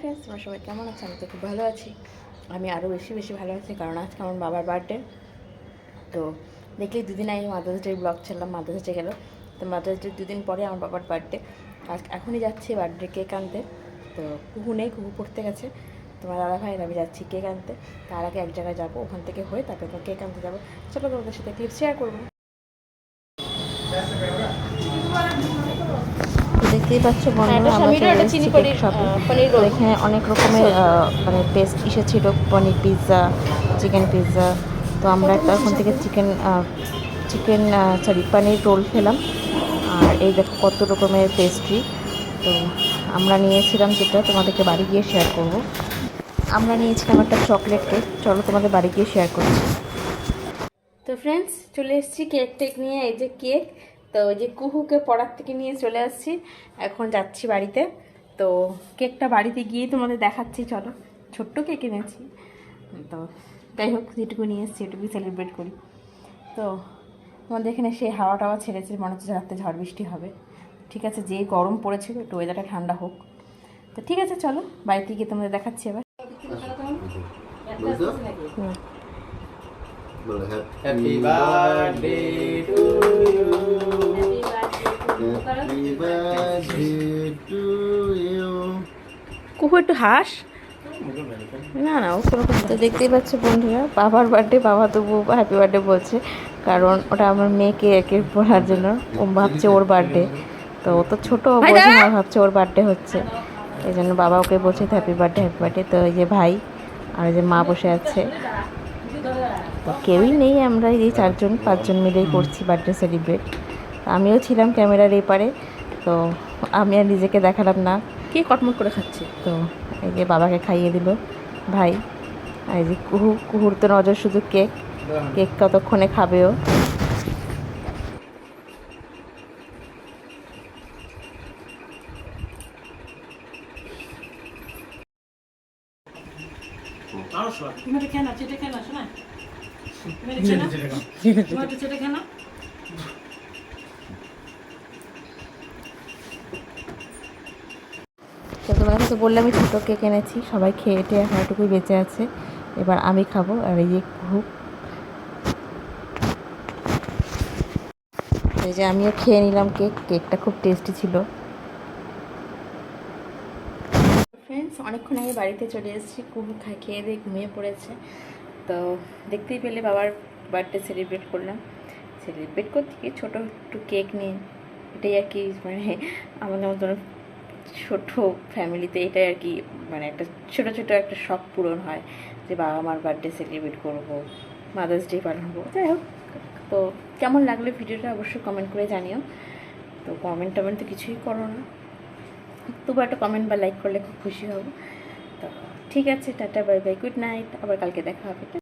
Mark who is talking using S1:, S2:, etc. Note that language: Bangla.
S1: ফ্রেন্ডস তোমরা সবাই কেমন আছো? আমি তো খুব ভালো আছি। আমি আরও বেশি বেশি ভালো আছি, কারণ আজকে আমার বাবার বার্থডে তো দেখলেই দুদিন আগে মাদার্স ডে ব্লগ ছাড়লাম মাদার্স ডে গেল। তো মাদার্স ডে দুদিন পরে আমার বাবার বার্থডে আজ এখনই যাচ্ছি বার্থডে কেক আনতে। তো কুহু নেই, কুহু পড়তে গেছে। তোমার দাদা ভাইয়ের আমি যাচ্ছি কেক আনতে। তার আগে এক জায়গায় যাব, ওখান থেকে হয়ে তারপরে তো কেক আনতে যাব। চলো তোমাদের সাথে ক্লিপ শেয়ার করব। দেখতেই পাচ্ছ
S2: হ্যাঁ,
S1: বন্ধুরা আমরা চলে এসেছি কেক শপে
S2: আহ, পনির
S1: তো
S2: রোল।
S1: এখানে অনেক রকমের মানে পেস্ট এসেছিল পনির পিৎজা চিকেন পিৎজা তো আমরা একটা ওখান থেকে chicken chicken sorry paneer roll খেলাম। আর এই দেখো কত রকমের পেস্ট্রি তো আমরা নিয়েছিলাম যেটা তোমাদেরকে বাড়ি গিয়ে শেয়ার করব। আমরা নিয়েছিলাম একটা চকলেট কেক চলো তোমাদের বাড়ি গিয়ে শেয়ার করছি। তো ফ্রেন্ডস চলে এসেছি কেক টেক নিয়ে এই যে কেক তো ওই যে কুহুকে পড়ার থেকে নিয়ে চলে আসছি এখন যাচ্ছি বাড়িতে। তো কেকটা বাড়িতে গিয়ে তোমাদের দেখাচ্ছি চলো। ছোট্ট কেক এনেছি। তো যাই হোক যেটুকু নিয়ে এসেছি এটুকুই সেলিব্রেট করি। তো আমাদের এখানে সেই হাওয়া টাওয়া ছেড়েছে মনে হচ্ছে রাত্রে ঝড় বৃষ্টি হবে। ঠিক আছে যে গরম পড়েছিল একটু ওয়েদারটা ঠান্ডা হোক। তো ঠিক আছে চলো বাড়িতে গিয়ে তোমাদের দেখাচ্ছি এবার। হুম।
S3: Happy birthday to you.
S1: কুহু একটু হাস। না না ও কোনো তো দেখতেই পাচ্ছ বন্ধুরা বাবার বার্থডে বাবা তবু হ্যাপি বার্থডে বলছে। কারণ ওটা আমার মেয়েকে একের পড়ার জন্য। ও ভাবছে ওর বার্থডে তো ও তো ছোটো না ভাবছে ওর বার্থডে হচ্ছে। এই জন্য বাবা ওকে বলছে হ্যাপি বার্থডে হ্যাপি বার্থডে তো এই যে ভাই আর যে মা বসে আছে। তো কেউই নেই আমরা এই চারজন পাঁচজন মিলেই করছি বার্থডে সেলিব্রেট আমিও ছিলাম ক্যামেরার এপারে তো আমি আর নিজেকে দেখালাম না।
S2: কে কটমট করে খাচ্ছে?
S1: তো এই যে বাবাকে খাইয়ে দিল ভাই আর এই যে কুহু কুহুর তো নজর শুধু কেক কেক কতক্ষণে খাবেও?
S4: তুমি এটা খেয়ে না চেটে খেয়ে না শোনা তুমি এটা খেয়ে না তুমি এটা চেটে খেয়ে না
S1: তো তোমাদের তো বললাম আমি ছোটো কেক এনেছি, সবাই খেয়ে টেয়ে এখন বেঁচে আছে। এবার আমি খাব, আর এই যে কুহু এই যে আমিও খেয়ে নিলাম কেক, কেকটা খুব টেস্টি ছিল। ফ্রেন্ডস অনেকক্ষণ আগে বাড়িতে চলে এসেছি, কুহু খেয়ে দিয়ে ঘুমিয়ে পড়েছে। তো দেখতেই পেলে বাবার বার্থডে সেলিব্রেট করলাম। সেলিব্রেট করতে গিয়ে ছোটো একটু কেক নিয়ে, এটাই আর কি মানে আমাদের মতন ছোটো ফ্যামিলিতে এটাই আর কি মানে একটা ছোটো ছোটো একটা শখ পূরণ হয় যে বাবা মার বার্থডে সেলিব্রেট করব মাদার্স ডে পালন করব যাই হোক, তো কেমন লাগল ভিডিওটা অবশ্যই কমেন্ট করে জানিও। তো কমেন্ট টমেন্ট তো কিছুই করো না। তবু একটা কমেন্ট বা লাইক করলে খুব খুশি হব। তো ঠিক আছে, tata bye bye good night আবার কালকে দেখা হবে।